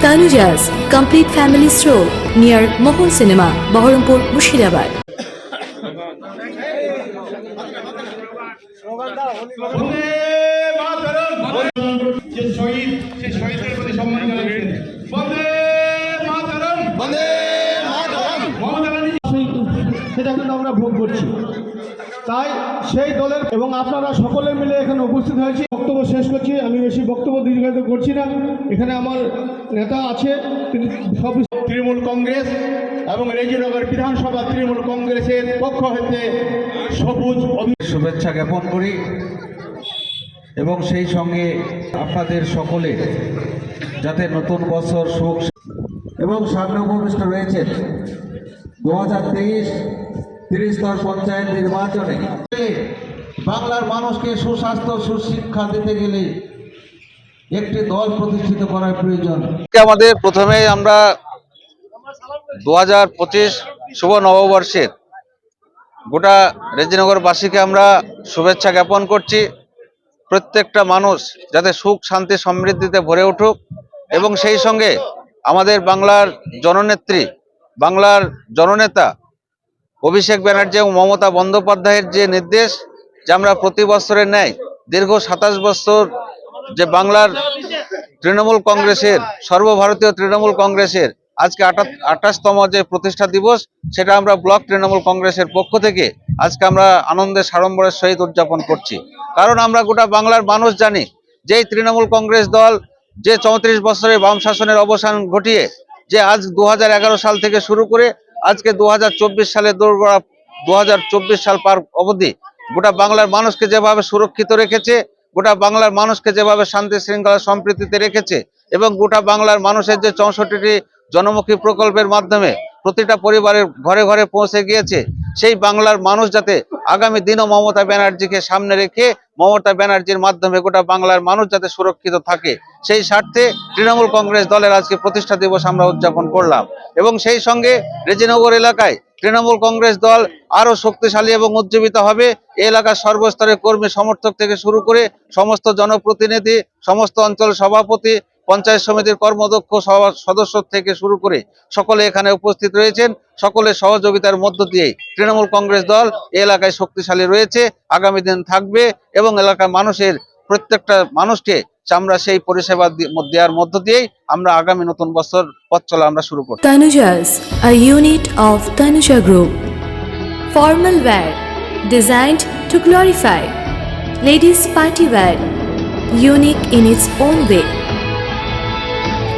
Tanujas Complete Family Stroll near Mohol Cinema, Baharampur, Mushirabad. বন্দে যে শহীদ সেই শহীদদের প্রতি সম্মান জানাচ্ছেন বন্দে মাতরম বন্দে মাতরম সেটা কিন্তু আমরা ভোগ করছি তাই সেই দলের এবং আপনারা সকলে মিলে এখানে উপস্থিত হয়েছি। বক্তব্য শেষ করছি আমি বেশি বক্তব্য দীর্ঘায়িত করছি না। এখানে আমার নেতা আছে তিনি সব তৃণমূল কংগ্রেস এবং রেজিনগর বিধানসভা তৃণমূল কংগ্রেসের পক্ষ হতে সবুজ শুভেচ্ছা জ্ঞাপন করি এবং সেই সঙ্গে আপনাদের সকলে যাতে নতুন বছর সুখ এবং সামনে উপবিষ্ট রয়েছেন। দু হাজার তেইশ তিরিশতর পঞ্চায়েত নির্বাচনে বাংলার মানুষকে সুস্বাস্থ্য, সুশিক্ষা দিতে গেলে একটি দল প্রতিষ্ঠিত করার প্রয়োজন। আমাদের প্রথমে আমরা দু হাজার পঁচিশ শুভ নববর্ষের গোটা রেজিনগরবাসীকে আমরা শুভেচ্ছা জ্ঞাপন করছি। প্রত্যেকটা মানুষ যাতে সুখ, শান্তি, সমৃদ্ধিতে ভরে উঠুক এবং সেই সঙ্গে আমাদের বাংলার জননেত্রী, বাংলার জননেতা অভিষেক ব্যানার্জি এবং মমতা বন্দ্যোপাধ্যায়ের যে নির্দেশ, যে আমরা প্রতি বছরে ন্যায় দীর্ঘ সাতাশ বছর যে বাংলার তৃণমূল কংগ্রেসের, সর্বভারতীয় তৃণমূল কংগ্রেসের আজকে আঠাশতম যে প্রতিষ্ঠা দিবস, সেটা আমরা ব্লক তৃণমূল কংগ্রেসের পক্ষ থেকে আজকে আমরা আনন্দের সাড়ম্বরের সহিত উদযাপন করছি। কারণ আমরা গোটা বাংলার মানুষ জানি যে তৃণমূল কংগ্রেস দল যে চৌত্রিশ বছরের বাম শাসনের অবসান ঘটিয়ে, যে আজ দু হাজার এগারো সাল থেকে শুরু করে আজকে দু হাজার চব্বিশ সালে দৌড় দু সাল পার অবধি গোটা বাংলার মানুষকে যেভাবে সুরক্ষিত রেখেছে, গোটা বাংলার মানুষকে যেভাবে শান্তি শৃঙ্খলা সম্প্রীতিতে রেখেছে এবং গোটা বাংলার মানুষের যে চৌষট্টিটি জনমুখী প্রকল্পের মাধ্যমে প্রতিটা পরিবারের ঘরে ঘরে পৌঁছে গিয়েছে। সেই বাংলার মানুষ যাতে আগামী দিনও মমতা ব্যানার্জিকে সামনে রেখে মমতা ব্যানার্জির মাধ্যমে গোটা বাংলার মানুষ যাতে সুরক্ষিত থাকে, সেই স্বার্থে তৃণমূল কংগ্রেস দলের আজকে প্রতিষ্ঠা দিবস আমরা উদযাপন করলাম। এবং সেই সঙ্গে রেজিনগর এলাকায় তৃণমূল কংগ্রেস দল আরও শক্তিশালী এবং উজ্জীবিত হবে। এলাকার সর্বস্তরের কর্মী সমর্থক থেকে শুরু করে সমস্ত জনপ্রতিনিধি, সমস্ত অঞ্চল সভাপতি পঞ্চায়েত সমিতির কর্মদক্ষ সদস্য থেকে শুরু করে সকলে এখানে উপস্থিত রয়েছেন সকলের সহযোগিতার মধ্য দিয়েই তৃণমূল কংগ্রেস দল এলাকায় শক্তিশালী রয়েছে আগামী দিন থাকবে এবং এলাকার মানুষের প্রত্যেকটা মানুষকে আমরা সেই পরিষেবা দেওয়ার মধ্য দিয়েই আমরা আগামী নতুন বছর পথ চলা আমরা শুরু করব a unit of Tanuja Group. Formal wear designed to glorify. Ladies party wear, unique in its own way.